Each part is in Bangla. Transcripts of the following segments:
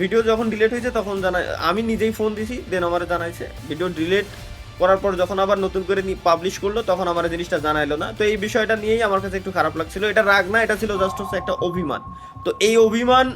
ভিডিও যখন ডিলেট হয়েছে তখন জানাই, আমি নিজেই ফোন দিছি দেন আমার জানাইছে। ভিডিও ডিলেট করার পর যখন আবার নতুন করে পাবলিশ করল, তখন আমার জিনিসটা জানাইলো না। তো এই বিষয়টা নিয়েই আমার কাছে একটু খারাপ লাগছিল। এটা রাগ না, এটা ছিল জাস্ট হচ্ছে একটা অভিমান। তো এই অভিমান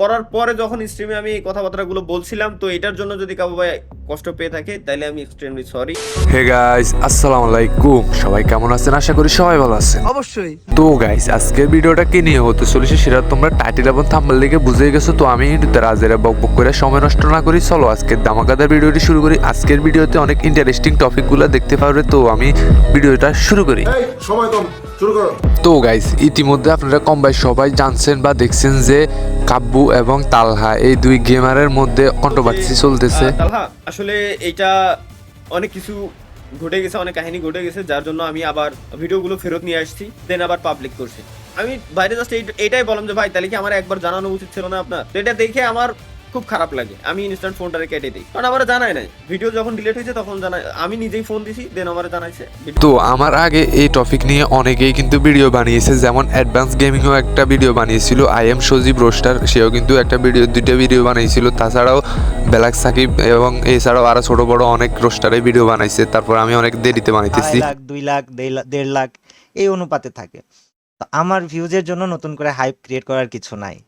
করার পরে যখন স্ট্রিমে আমি এই কথাবার্তাগুলো বলছিলাম তো এটার জন্য যদি কাবু ভাই কষ্ট পেয়ে থাকে তাহলে আমি এক্সট্রিমলি সরি হে গাইস আসসালামু আলাইকুম। সবাই কেমন আছেন? আশা করি সবাই ভালো আছেন। অবশ্যই। তো গাইস আজকের ভিডিওটা কি নিয়ে হতে চলেছে সেটা তোমরা টাইটেল এবং থাম্বনেল দেখে বুঝে গেছো তো আমি রাজেরা বক বক করে সময় নষ্ট না করি। চলো আজকের দামাকাদার ভিডিওটি শুরু করি। আজকের ভিডিওতে অনেক ইন্টারেস্টিং টপিকগুলো দেখতে পারবে তো আমি ভিডিওটা শুরু করি। এই সময় কম। শুরু করো। তো গাইস ইতিমধ্যে আপনারা কম বেশ সবাই জানছেন বা দেখছেন যে কাব্বু এবং তালহা এই দুই গেমারের মধ্যে কন্ট্রোভার্সি চলতেছে। তালহা আসলে এটা অনেক কিছু ঘটে গেছে অনেক কাহিনী ঘটে গেছে যার জন্য আমি আবার ভিডিওগুলো ফেরত নিয়ে আসছি দেন আবার পাবলিক করছি। আমি বাইরে জাস্ট এইটাই বললাম যে ভাই তাহলে কি আমার একবার জানানো উচিত ছিল না আপনার? এটা দেখে আমার খুব খারাপ লাগে। আমি ইনস্ট্যান্ট ফোনটা কেটে দিই। কারণ আমার জানাই নাই। ভিডিও যখন ডিলিট হয়েছে তখন জানাই আমি নিজেই ফোন দিছি দেন আমার জানাইছে। তো আমার আগে এই টপিক নিয়ে অনেকেই কিন্তু ভিডিও বানিয়েছে। যেমন অ্যাডভান্স গেমিংও একটা ভিডিও বানিয়েছিল। আই এম সজীব রোস্টার সেও কিন্তু একটা ভিডিও দুইটা ভিডিও বানিয়েছিল তাছাড়াও বেলাক সাকিব এবং এছাড়াও আরও ছোট বড় অনেক রোস্টারে ভিডিও বানাইছে। তারপর আমি অনেক দেরিতে বানাইতেছি। লাখ দুই লাখ দেড় লাখ- দেড় লাখ এই অনুপাতে থাকে। তো আমার ভিউজের জন্য নতুন করে হাইপ ক্রিয়েট করার কিছু নাই।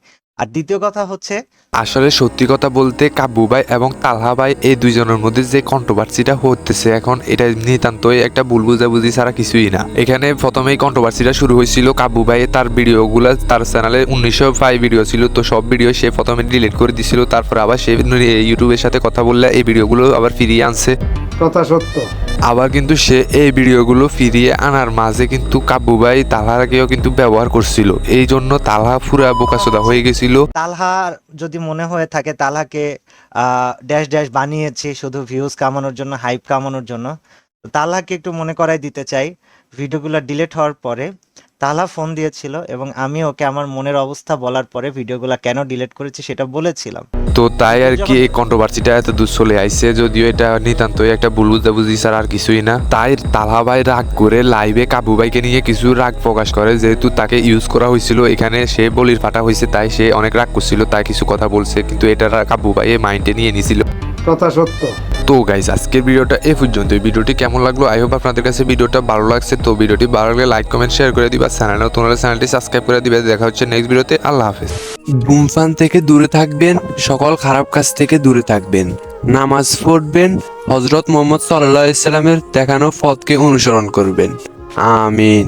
আর দ্বিতীয় কথা হচ্ছে আসলে সত্যি কথা বলতে কাব্বু ভাই এবং তালহা ভাই এই দুইজনের মধ্যে যে কন্ট্রোভার্সিটা হতেছে এখন এটা নিতান্তই একটা ভুল বুঝাবুঝি ছাড়া কিছুই না। এখানে প্রথমেই কন্ট্রোভার্সিটা শুরু হয়েছিল কাব্বু ভাই তার ভিডিওগুলো তার চ্যানেলে উনিশশো ফাইভ ভিডিও ছিল তো সব ভিডিও সে প্রথমে ডিলিট করে দিছিল তারপর আবার সে ইউটিউবের সাথে কথা বললে এই ভিডিওগুলো আবার ফিরিয়ে আনছে। কথা সত্য। আবার কিন্তু সে এই ভিডিওগুলো ফিরিয়ে আনার মাঝে কিন্তু কাব্বু ভাই কিন্তু ব্যবহার করছিল। এই জন্য তালহা পুরা বোকাচোদা হয়ে গেছিল। তালহার যদি মনে হয়ে থাকে, তালহাকে ড্যাশ ড্যাশ বানিয়েছে শুধু ভিউজ কামানোর জন্য হাইপ কামানোর জন্য। তালহাকে একটু মনে করাই দিতে চাই, ভিডিওগুলো ডিলেট হওয়ার পরে। তালহা ফোন দিয়েছিল এবং আমি ওকে আমার মনের অবস্থা বলার পরে ভিডিওগুলো কেন ডিলেট করেছি সেটা বলেছিলাম। তো তাই আর কি এই কন্ট্রোভার্সিটা এত দূর চলে আইছে, যদিও এটা নিতান্তই একটা ভুল বুঝাবুঝি ছাড়া আর কিছুই না। তাই তালহা ভাই রাগ করে লাইভে কাবু ভাইকে নিয়ে কিছু রাগ প্রকাশ করে, যেহেতু তাকে ইউজ করা হয়েছিল, এখানে সে বলির ফাটা হয়েছে, তাই সে অনেক রাগ করছিল, তাই কিছু কথা বলছে, কিন্তু এটা কাবু ভাই মাইন্ডে নিয়ে নিছিল। কথা সত্য। তো গাইজ আজকের ভিডিওটা এ পর্যন্ত ভিডিওটি কেমন লাগল? আই হোপ আপনাদের কাছে ভিডিওটা ভালো লাগছে। তো ভিডিওটি ভালো লাগলে লাইক কমেন্ট শেয়ার করে দিবা। চ্যানেল নতুন হলে চ্যানেলটি সাবস্ক্রাইব করে দিবে। দেখা হচ্ছে নেক্সট ভিডিওতে। আল্লাহ হাফেজ। ধূমপান থেকে দূরে থাকবেন, সকল খারাপ কাজ থেকে দূরে থাকবেন। নামাজ পড়বেন হজরত মোহাম্মদ সাল্লাহ ইসলামের দেখানো পথকে অনুসরণ করবেন। আমিন।